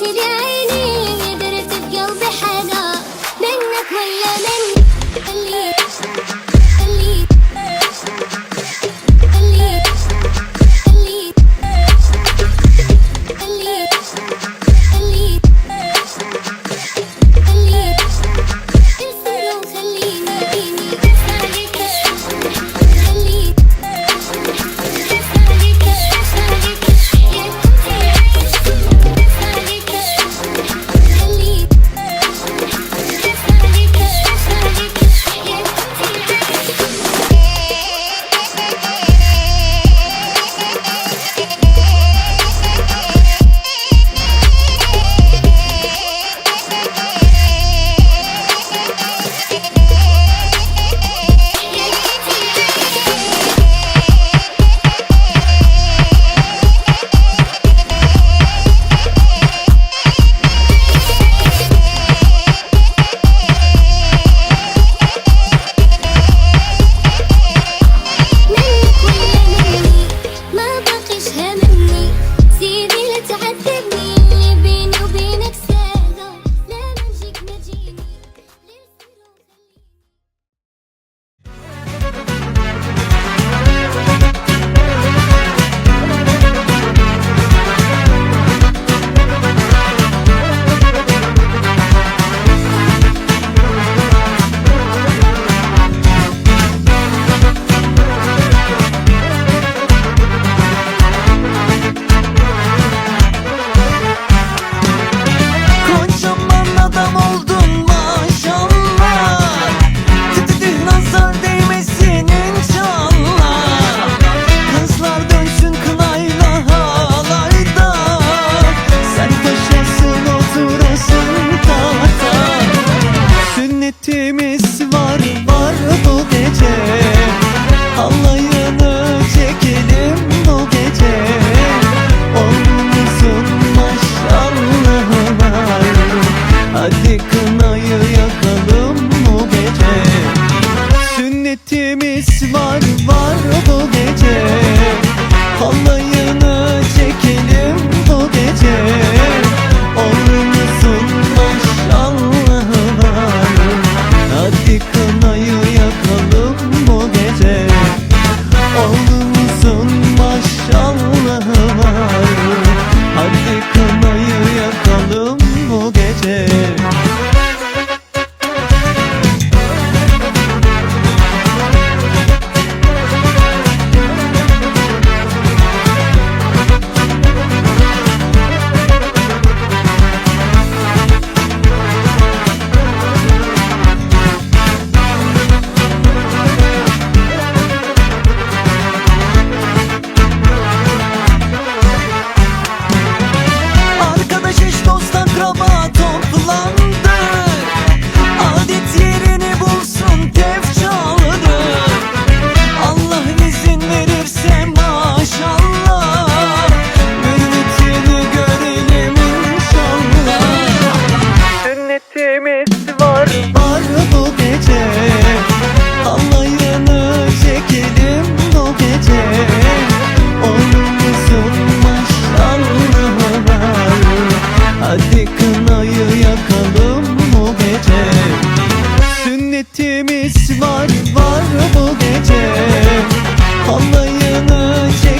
今天 사랑은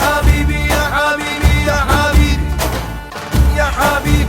حبيبي يا حبيبي يا حبيبي يا حبيبي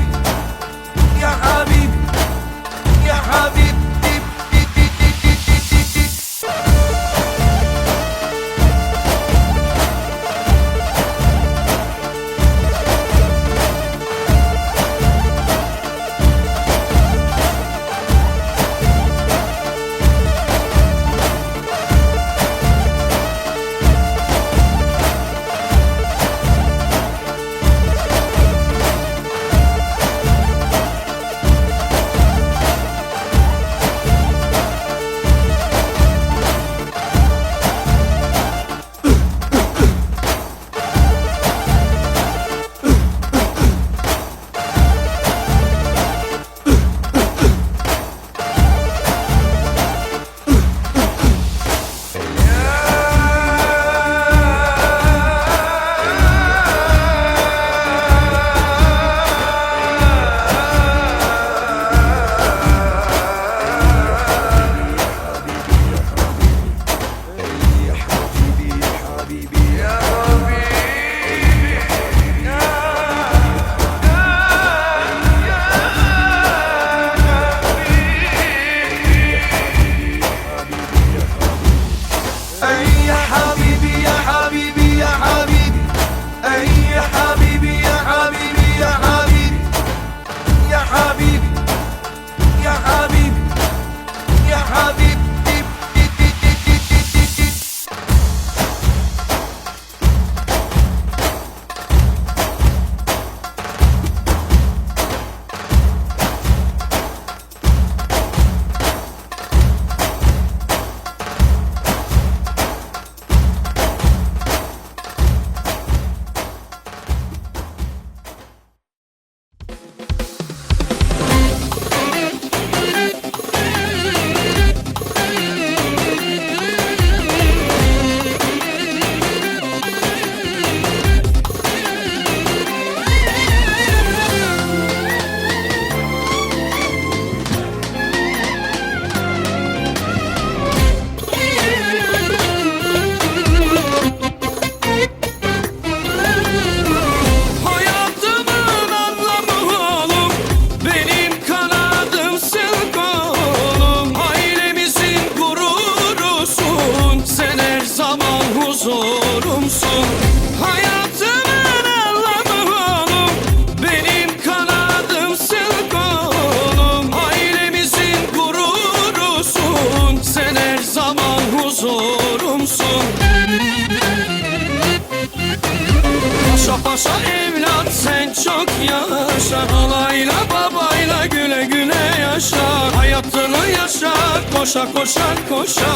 yaşa Alayla babayla güle güle yaşa. Hayatını yaşa koşa koşa koşa.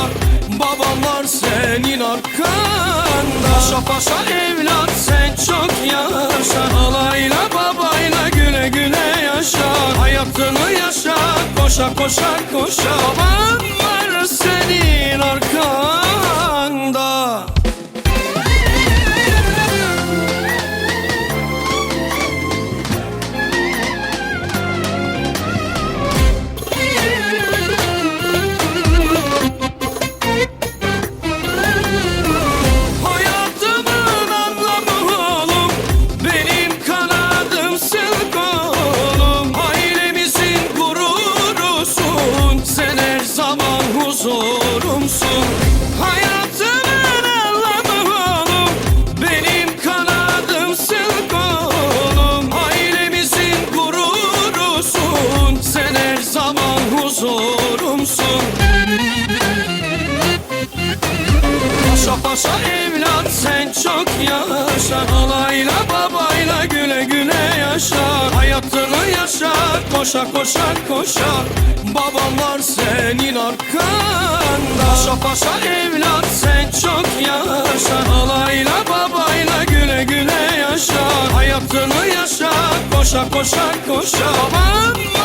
Babalar senin arkanda. Paşa paşa evlat sen çok yaşa. Alayla babayla güle güle yaşa. Hayatını yaşa koşa koşa koşa. Babalar huzurumsun. Hayatımın anlamı oğlum Benim kanadımsın kolum Ailemizin gururusun Sen her zaman huzurumsun. Paşa paşa evlat sen çok yaşa Alayla babayla koşa koşa koşa Babalar senin arkanda. Paşa paşa evlat sen çok yaşa. Alayla babayla güle güle yaşa. Hayatını yaşa koşa koşa koşa Babalar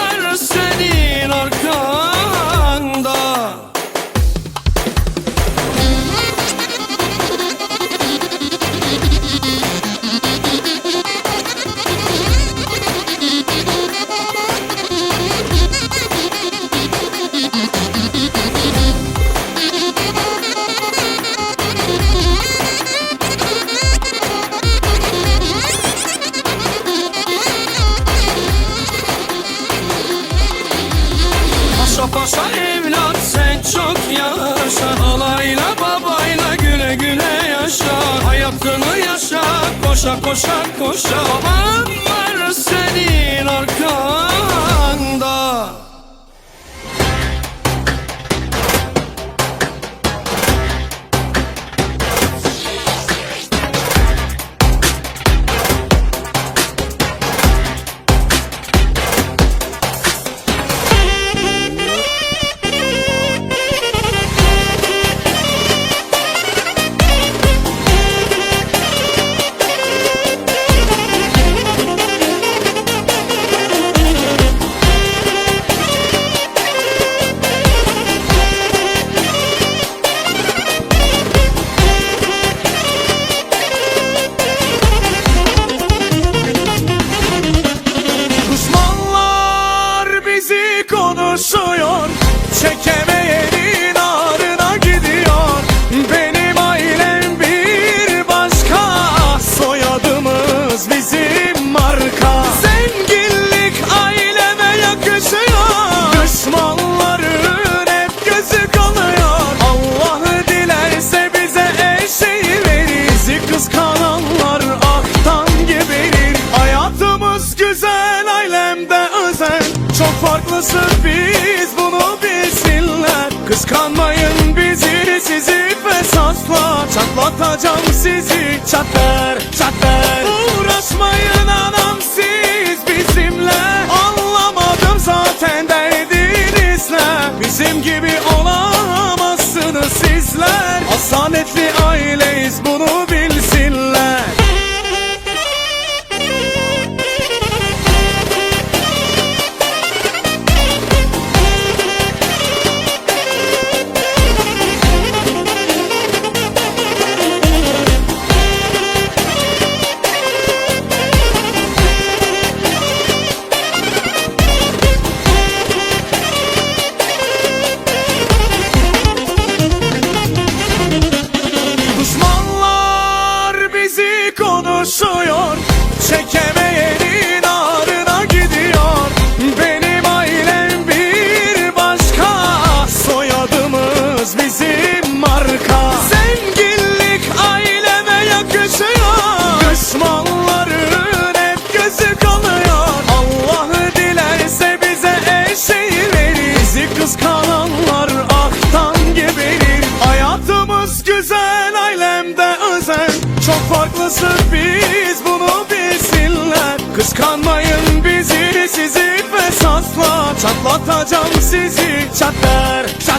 koşa koşa koşa Babalar oh, fesatla Çatlatacağım sizi. Çatlar çatlar. Uğraşmayın anam siz bizimle. Anlamadım zaten derdinizle Bizim gibi olamazsınız sizler. Asaletli aileyiz bunu Yakacağım sizi çatlar çatlar